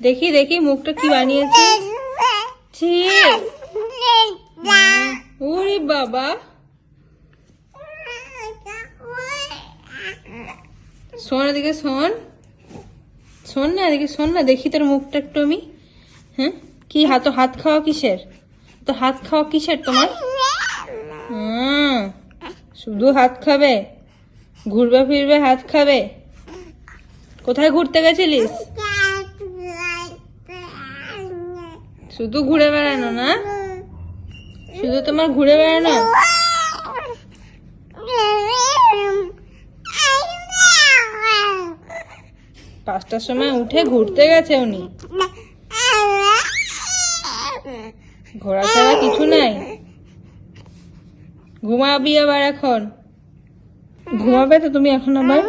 দেখি দেখি, মুখটা কি বানিয়েছে? ওরে বাবা। শোন এদিকে, শোন। শোন না, এদিকে শোন না, দেখি তোর মুখটা একটু আমি। হ্যাঁ? কি, হাত হাত খাওয়া কিসের? তো হাত খাওয়া কিসের তোমার? হুম শুধু হাত খাবে। ঘুরবে, ফিরবে, হাত খাবে। কোথায় ঘুরতে গেছিলিস? শুধু ঘুরে বেড়ানো না? শুধু তোমার ঘুরে বেড়ানো? পাঁচটার সময় উঠে ঘুরতে গেছে উনি। ঘোরা ছাড়া কিছু নাই? ঘুমাবি আবার এখন? ঘুমাবে তো তুমি এখন আবার?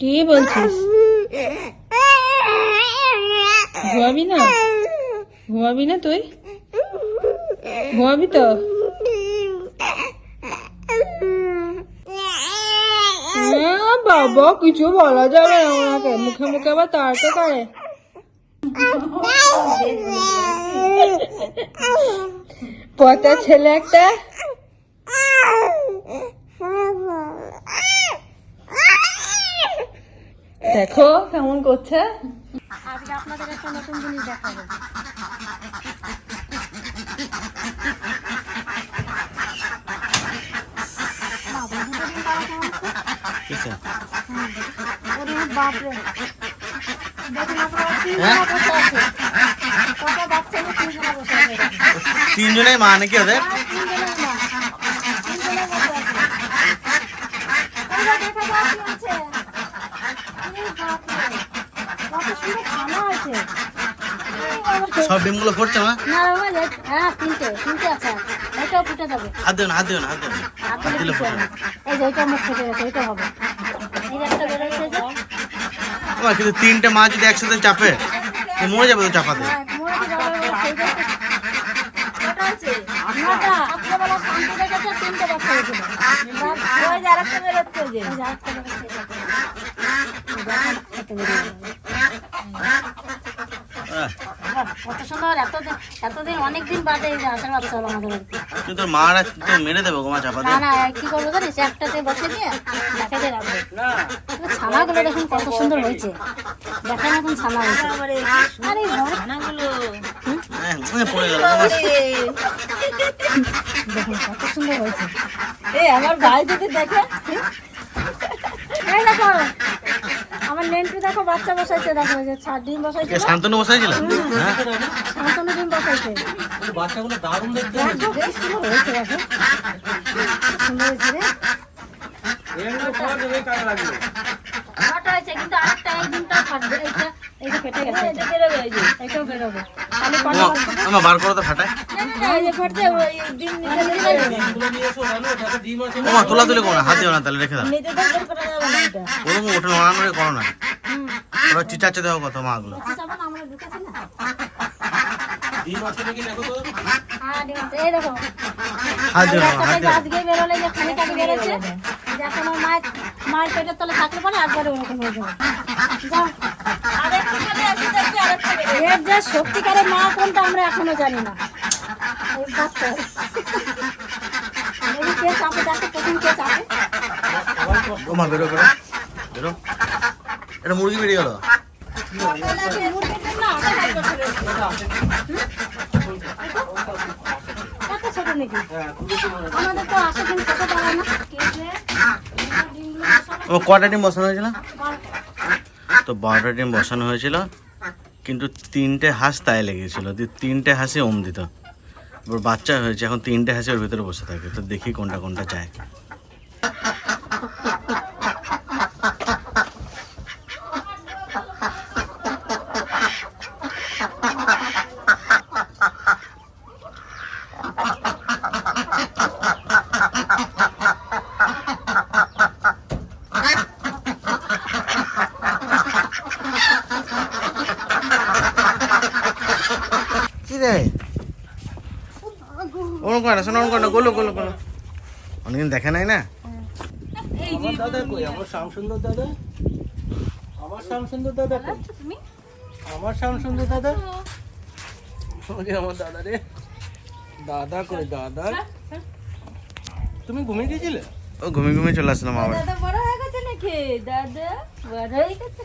কি বলছিস? ঘুমাবি না? ঘুমাবি না তুই? ঘুমাবি তো? বাবা, কিছু বলা যাবে না ওনাকে মুখে মুখে আবার তাড়াতে পারে। পচা ছেলে একটা। দেখো কেমন করছে। আজকে আপনাদের একটা নতুন জিনিস দেখাবো বাবা, দুটো দিন তারা কেমন আছে? ওরে বাপরে। দেখুন আপনারা তিনজনা বসে আছে। কটা বাচ্চা নিয়ে তিনজনা বসে আছে তিনজনের মা নাকি ওদের তিনজনের মা। তিনজনে বসে আছে। ওরা দেখা যাক কি আছে। ওরে বাপরে। কত সুন্দর ছানা আছে। এই বাবা। সব ডিমগুলো ফুটছে মা না হ্যাঁ তিনটে তিনটে আছে এটাও ফুটে যাবে হাত দিও না হাত দিও না হাত দিও না হাত দিলে। এই যে এটা মুখ ফুটে গেছে এটা হবে এই একটা বেরোচ্ছে যে ও, কিন্তু তিনটে মা যদি একসাথে চাপে তো মরে যাবে তো চাপাতে হ্যাঁ, তিনটে কত সুন্দর এতদিন এতদিন অনেকদিন বাদে এই আমাদের বাড়িতে কিন্তু তো মেরে দেবে না না কি করব জানিস একটাতে বসে দিয়ে দেখাতে রাখব ছানাগুলো দেখুন কত সুন্দর হয়েছে দেখার মতন ছানা হয়েছে আরে ঘরে পড়ে গেল দেখুন কত সুন্দর হয়েছে এই আমার ভাই যদি দেখে এই দেখো আমার নেন্টু দেখো বাচ্চা বসাইছে দেখো যে ছাড় ডিম বসাইছে শান্তনু বসাইছিল? হ্যাঁ। শান্তনু ডিম বসাইছে। বাচ্চাগুলো দারুণ দেখতে দেখো কি সুন্দর হয়েছে দেখো। সুন্দর হয়েছে রে খাওয়া দেবে কাজে লাগবে হয়েছে কিন্তু আরেকটা এই ডিমটা ফাটবে এইটা এই যে ফেটে গেছে এটা। বেরোবে এই যে। এটাও বেরোবে। তাহলে কটা আমার বার করো তো ফাটায় এই যে ডিম নিতে নিতে তোলা তুলে করো না না তাহলে রেখে দাও। নিজেদের বের করা যাবে না এটা। ওরকম ওঠে নড়ানো করো না। ওরা কত মা গুলো আচ্ছা যাব না আমরা ঢুকেছি না। ডিম আছে নাকি দেখো তো। হ্যাঁ ডিম আছে। এই দেখো। হাত দিও হাত দিও। আজকে বেরোলে যে খানিক আগে বেরোচ্ছে যে এখন ওর মায়ের মায়ের পেটের তলে থাকলে পরে একবারে ওরকম হয়ে যাবে। যাও। এর যে সত্যিকারের মা কোনটা আমরা এখনও জানি না। বাচ্চা। কে চাপে দেখো প্রথম কে চাপে ও বেরো বেরো বেরো। এটা মুরগি বেরিয়ে গেল। ও কটা ডিম বসানো হয়েছিল তো বারোটা ডিম বসানো হয়েছিল। কিন্তু তিনটে হাঁস তাই লেগেছিল। দিয়ে তিনটে হাঁসে ওম দিত। এবার বাচ্চা হয়েছে, এখন তিনটে হাঁসে ওর ভিতরে বসে থাকে। তো দেখি কোনটা কোনটা চায়। কি রে ওরকম করে না শোনো ওরকম করে না গোলো গোলো গোলো। অনেকদিন দেখে নাই না? আমার দাদা কই? আমার শ্যামসুন্দর দাদা? আমার শ্যামসুন্দর দাদা কই? তুমি? আমার শ্যাম দাদা? ওরে আমার দাদা রে। দাদা কই দাদা? তুমি ঘুমিয়ে গেছিলে? ও ঘুমিয়ে ঘুমিয়ে চলে আসলাম আবার দাদা বড় হয়ে গেছে নাকি? দাদা বড় হয়ে গেছে।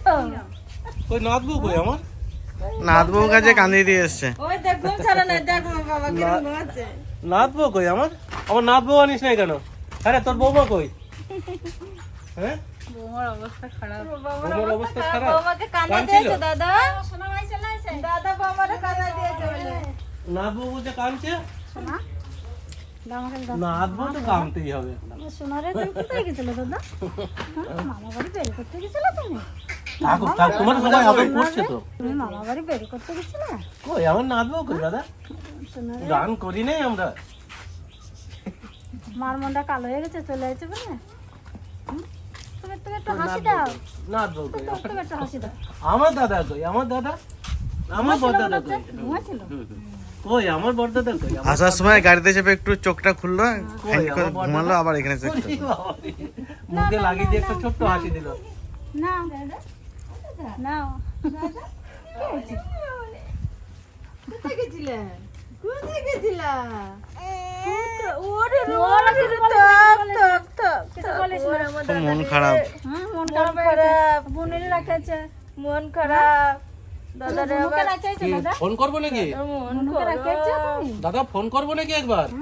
কই নাচবো কই আমার? নাথবাবুর কাছে কান্দিয়ে দিয়ে এসছে। ওই দেখ ঘুম ছাড়া না দেখ বাবা কিরম ঘুমাচ্ছে। নাচবো কই আমার? আমার নাচবো আনিস নাই কেন? আরে তোর বৌমা কই? হ্যাঁ? বৌমার অবস্থা খারাপ। বৌমার অবস্থা খারাপ। বাবাকে কান্না কাঁদছিল? দিয়েছে দাদা। দাদা বাবারে কান্না দিয়েছে বলে। নাচবো বলছে কাঁদছে? নাচবো তো কাঁদতেই হবে। সোনারে তুমি কোথায় গেছিলে দাদা? হ্যাঁ, মামা বাড়ি বের করতে গেছিলে তুমি? তোমার সবাই আদর করছে তো। তুমি মামা বাড়ি বের করতে গেছিলে কই আমার নাচবো কই দাদা। গান করি নাই আমরা। মার মনটা কালো হয়ে গেছে চলে যাচ্ছে বলে। তুমি তুমি একটু হাসি দাও। নাচবো কই তুমি তুমি একটু হাসি দাও। আমার দাদা কই? আমার দাদা? আমার বড় দাদা কই? ঘুমাছিল কই আমার বড় দাদা কই? আসার সময় গাড়িতে চেপে একটু চোখটা খুললো বড় ঘুমালো আবার এখানে মুখে লাগিয়ে দিয়ে একটা ছোট্ট হাসি দিল। না কোথায় গেছিলে কোথায় গেছিলা মন খারাপ। হ্যাঁ মন খারাপ বোনের রাখেছে মন খারাপ। ফোন করব নাকি? দাদা ফোন করব নাকি একবার?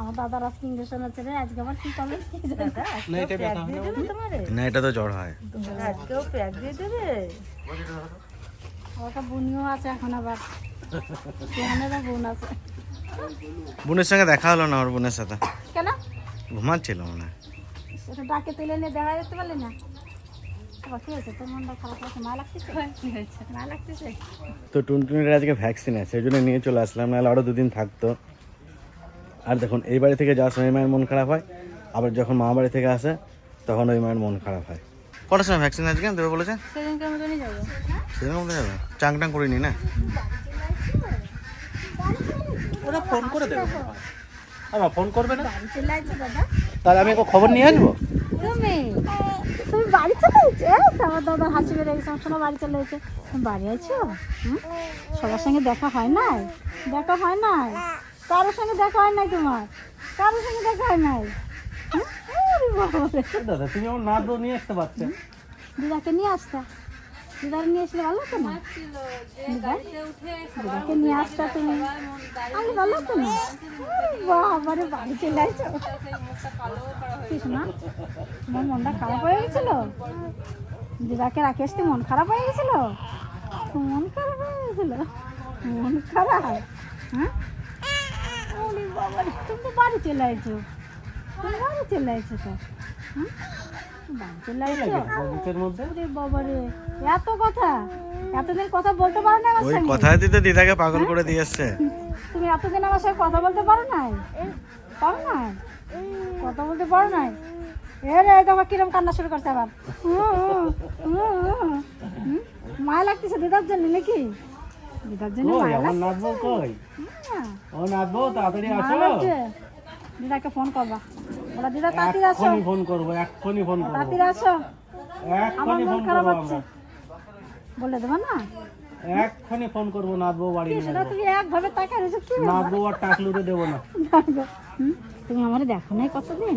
আমার দাদার আজকে ইঞ্জেকশন আছে রে আজকে আমার কি করবে না এটা ব্যথা। হয় না। এটা তো জ্বর হয়। আজকেও প্যাক দিয়ে দেবে? ওটা বুনিও আছে এখন আবার। কেহানেরও বোন আছে। বোনের সঙ্গে দেখা হলো না ওর বোনের সাথে? কেন? ঘুমাচ্ছিল মনে হয়। সেটা ডাকে তুলে নিয়ে দেখা যেতে পারলি না? লাগতেছে? তো টুনটুনির আজকে ভ্যাকসিন আছে সেই জন্য নিয়ে চলে আসলাম নাহলে আরও দুদিন থাকতো। আর দেখুন এই বাড়ি থেকে যাওয়ার সময় মায়ের মন খারাপ হয় আবার যখন মা বাড়ি থেকে আসে তখন ওই মায়ের মন খারাপ হয়। কটার সময় ভ্যাকসিন আজকে? দেবে বলেছে? সেদিনকার মতনই যাব। সেদিন মধ্যে যাবে। চাং টাং করিনি না? ওরা ফোন করে দেবে। আমার ফোন করবে না? তাহলে আমি একবার খবর নিয়ে আসব? তুমি তুমি বাড়ি চলে এসেছ? তোমার দাদা হাসি বেড়ে গেছে। আমার বাড়ি চলে এসেছে। তুমি বাড়ি আছো? হুম? সবার সঙ্গে দেখা হয় নাই? দেখা হয় নাই? কারোর সঙ্গে দেখা হয় নাই তোমার? কারোর সঙ্গে দেখা হয় নাই। দাদা তুমি আমার নাচ নিয়ে আসতে পারছে দিদাকে নিয়ে আসতা? দিদাকে নিয়ে আসলে ভালো হতো না? দিদা? দিদাকে নিয়ে আসতা তুমি? আমি ভালো হতো না? বাবারে বাড়ি চলে আসছো কি শোনা তোমার মনটা খারাপ হয়ে গেছিল? দিদাকে রাখে আসতে মন খারাপ হয়ে গেছিল? মন খারাপ হয়ে গেছিল? মন খারাপ? হ্যাঁ? তুমি তো বাড়ি চলে আসছো তুমি বাড়ি চলে আসছো তো? বাড়ি চলে আসছো বুকের মধ্যে? এত কথা। এতদিন কথা বলতে পারো না আমার ওই কথায় দিতে দিদাকে পাগল করে দিয়ে তুমি এতদিন আমার সঙ্গে কথা বলতে পারো নাই? পারো নাই? কথা বলতে পারো নাই? এ রে তো আবার কিরম কান্না শুরু করছে আবার। মায়া লাগতেছে দিদার জন্য নাকি? দিদার জন্য মায়া লাগছে হ্যাঁ, ও নাচবো তাড়াতাড়ি আসো। দিদাকে ফোন করবা। ওরা দিদা তাড়াতাড়ি আসো। এক্ষুনি ফোন করব এক্ষুনি ফোন করব। তাড়াতাড়ি আসো। ফোন খারাপ করব আমরা। বলে দেবো না? ফোন করব নাচবো বাড়ি নিয়ে সেটা তুমি একভাবে তাকায় রয়েছো? কি? নাচবো আর টাকলুতে দেবো না। তুমি আমার দেখো নাই কতদিন?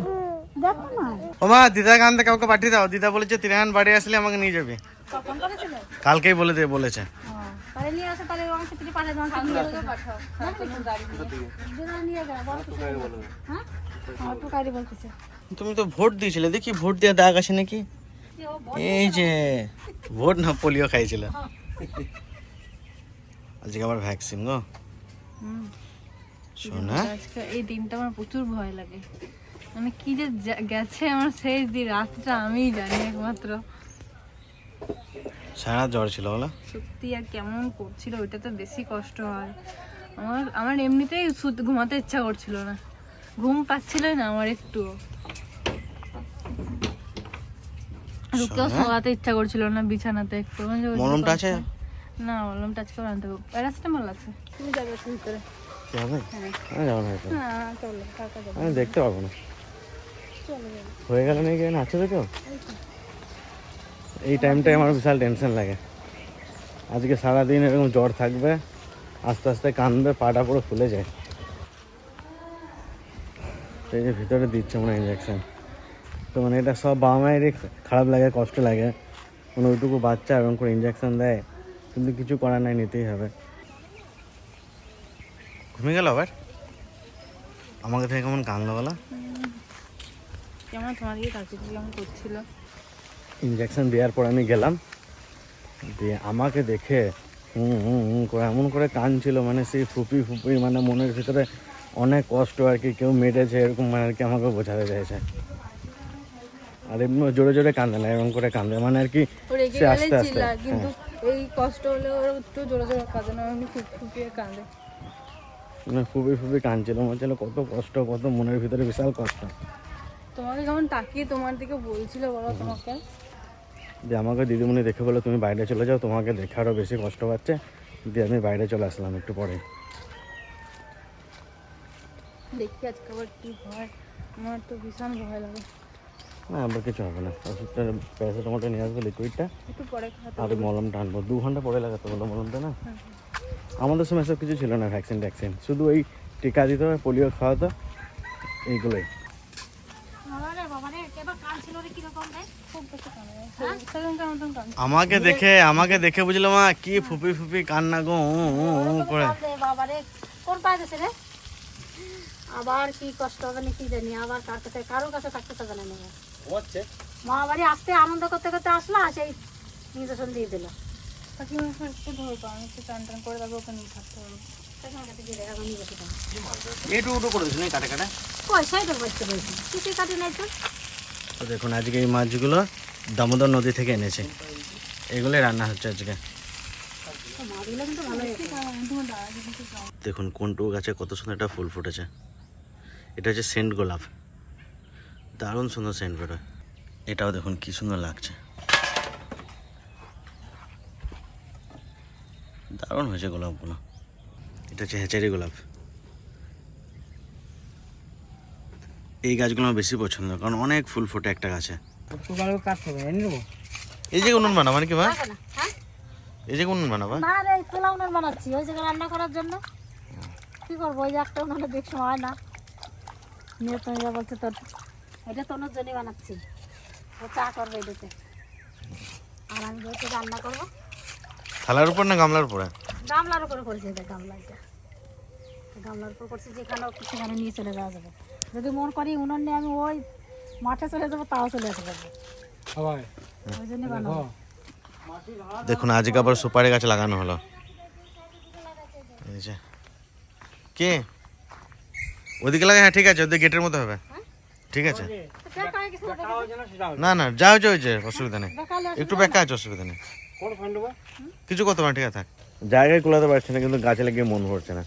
দেখো না। দিদাকে কাউকে পাঠিয়ে দাও। দিদা বলেছে তিরাহান বাড়ি আসলে আমাকে নিয়ে যাবে। কালকেই বলে দিয়ে বলেছে। তাহলে নিয়ে আসো তাহলে আমাকে থেকে পাঠিয়ে দাও আমাকে পাঠাও নিয়ে। যাও হ্যাঁ? আমার তো বলতেছে। তুমি তো ভোট দিয়েছিলে দেখি ভোট দিয়ে দাগ আসে নাকি? এই যে ভোট না পোলিও খাইছিল। আজকে আবার ভ্যাকসিন গো। শোনা আজকে এই দিনটা আমার প্রচুর ভয় লাগে। মানে কি যে গেছে আমার শেষ দিন রাতটা আমিই জানি একমাত্র। সারা জ্বর ছিল বলো। সত্যি আর কেমন করছিল ওইটা তো বেশি কষ্ট হয়। আমার আমার এমনিতেই ঘুমাতে ইচ্ছা করছিল না। ঘুম পাচ্ছিল না আমার একটু। রুকেও শোয়াতে ইচ্ছা করছিল না বিছানাতে একটু। মলমটা আছে না মলমটা আজকে আনতে হবে প্যারাসিটামল আছে। তুমি যাবে একটু ভিতরে কি হবে? যাব না চলো কাকা যাবে। আমি দেখতে পাবো না। হয়ে গেল নাকি নাচছে তো? কেউ এই টাইমটাই আমার বিশাল টেনশন লাগে। আজকে সারাদিন এরকম জ্বর থাকবে আস্তে আস্তে কানবে পাটা পুরো ফুলে যায়। এই যে ভিতরে দিচ্ছে মনে ইঞ্জেকশন তো মানে এটা সব বাবা মায়েরই খারাপ লাগে কষ্ট লাগে। মানে ওইটুকু বাচ্চা এরকম করে ইঞ্জেকশন দেয় কিন্তু কিছু করার নাই নিতেই হবে। ঘুমিয়ে গেল আবার? আমাকে থেকে কেমন কানলো বলা? কেমন তোমার দিকে তাকিয়েছিলাম করছিল। ইঞ্জেকশন দেওয়ার পর আমি গেলাম। দিয়ে আমাকে দেখে হুম হুম হুম করে এমন করে কানছিল মানে সেই ফুপি ফুপি মানে মনের ভিতরে অনেক কষ্ট আর কি কেউ মেরেছে এরকম মানে আর কি আমাকে বোঝাতে চাইছে। আর এমনি জোরে জোরে কান্দে না এরকম করে কান্দে মানে আর কি সে আস্তে আস্তে হ্যাঁ। কিন্তু এই কষ্ট হলে ওর একটু জোরে জোরে কাঁদে না এমনি খুপিয়ে কাঁদে। মানে ফুপি ফুপি কাঁদছিল মনে হচ্ছিল কত কষ্ট কত মনের ভিতরে বিশাল কষ্ট। তোমাকে কেমন তাকিয়ে তোমার দিকে বলছিল বলো তোমাকে? দিয়ে আমাকে দিদিমণি দেখে বলে তুমি বাইরে চলে যাও তোমাকে দেখে আরও বেশি কষ্ট পাচ্ছে দিয়ে আমি বাইরে চলে আসলাম একটু পরে। দেখি আজকে আবার কি হয়। আমার তো ভীষণ ভয় লাগে। না আবার কিছু হবে না। ওষুধটা প্যারাসিটামলটা নিয়ে আসব লিকুইডটা একটু পরে আর মলমটা আনব। দু ঘণ্টা পরে লাগাতে বলো মলমটা না? আমাদের সময় সব কিছু ছিল না ভ্যাকসিন ট্যাকসিন শুধু ওই টিকা দিতে হবে পোলিও খাওয়াতো এইগুলোই বাবারে বাবারে এবার কাঁদছিল রে কীরকম রে খুব বেশি কাঁদে সেদিনকার মতন কাঁদে আমাকে দেখে আমাকে দেখে বুঝলো মা কি ফুপি ফুপি কান্না গো করে। বাবারে কোন পায়ে গেছে রে? আবার কি কষ্ট হবে না কি জানি আবার কার কাছে কারোর কাছে থাকতে হবে না মা বাড়ি আসতে আনন্দ করতে করতে আসলো আর সেই ইঞ্জেকশন দিয়ে দিল। দেখুন আজকে এই মাছগুলো দামোদর নদী থেকে এনেছে। এগুলোই রান্না হচ্ছে আজকে। দেখুন কোনটু গাছে কত সুন্দর একটা ফুল ফুটেছে। এটা হচ্ছে সেন্ট গোলাপ। দারুণ সুন্দর সেন্ট বেরোয় এটাও দেখুন কি সুন্দর লাগছে। দারুণ হয়েছে গোলাপগুলো। এটা হচ্ছে হ্যাচারি গোলাপ। এই গাছগুলো আমার বেশি পছন্দ, কারণ অনেক ফুল ফোটে একটা গাছে। এই যে উনুন বানাবা মা? না হ্যাঁ? এই যে উনুন বানাবা। না রে খোলা উনান বানাচ্ছি ওই জায়গায় রান্না করার জন্য। কি করব ওই যে একটা উনানে দেখছ হয় না। নিয়ে তুমি বলছে তোর এটা তোর জন্যই বানাচ্ছি। ও চা করবে এটাতে আর আমি যেহেতু রান্না করব। থালার উপর না গামলার উপরে? গামলার উপরে করেছি এটা গামলা এটা। গামলার উপর করছি যেখানে সেখানে নিয়ে চলে যাওয়া যাবে। যদি মন করি উনুন নিয়ে আমি ওই মাঠে চলে যাব তাও চলে যেতে পারব। সবাই। ওই জন্যই বানাবো। দেখুন আজকে আবার সুপারি গাছ লাগানো হলো। এই যে। কে? ওদিকে লাগে হ্যাঁ ঠিক আছে ওদিকে গেটের মতো হবে। ঠিক আছে। হয়ে না, না যা হচ্ছে হয়েছে অসুবিধা নেই। একটু ব্যাখ্যা আছে অসুবিধা নেই। কোন ফাইন দেবো কিছু করতে পারে ঠিক আছে থাক। জায়গায় কুলাতে পারছে না কিন্তু গাছে লাগিয়ে মন ভরছে না।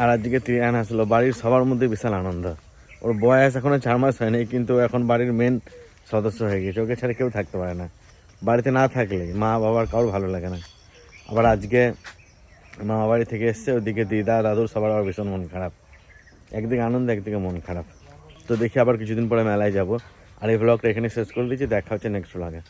আর আজকে ত্রিয়ান আসলো বাড়ির সবার মধ্যে বিশাল আনন্দ। ওর বয়স এখনও চার মাস হয়নি, কিন্তু এখন বাড়ির মেন সদস্য হয়ে গেছে ওকে ছাড়া কেউ থাকতে পারে না। বাড়িতে না থাকলে মা বাবার কারোর ভালো লাগে না। আবার আজকে মামা বাড়ি থেকে এসছে ওদিকে দিদা দাদুর সবার আবার ভীষণ মন খারাপ। একদিকে আনন্দ, একদিকে মন খারাপ। তো দেখি আবার কিছুদিন পরে মেলায় যাব। আর এই ব্লগটা এখানে শেষ করে দিচ্ছি, দেখা হচ্ছে নেক্সট ব্লগে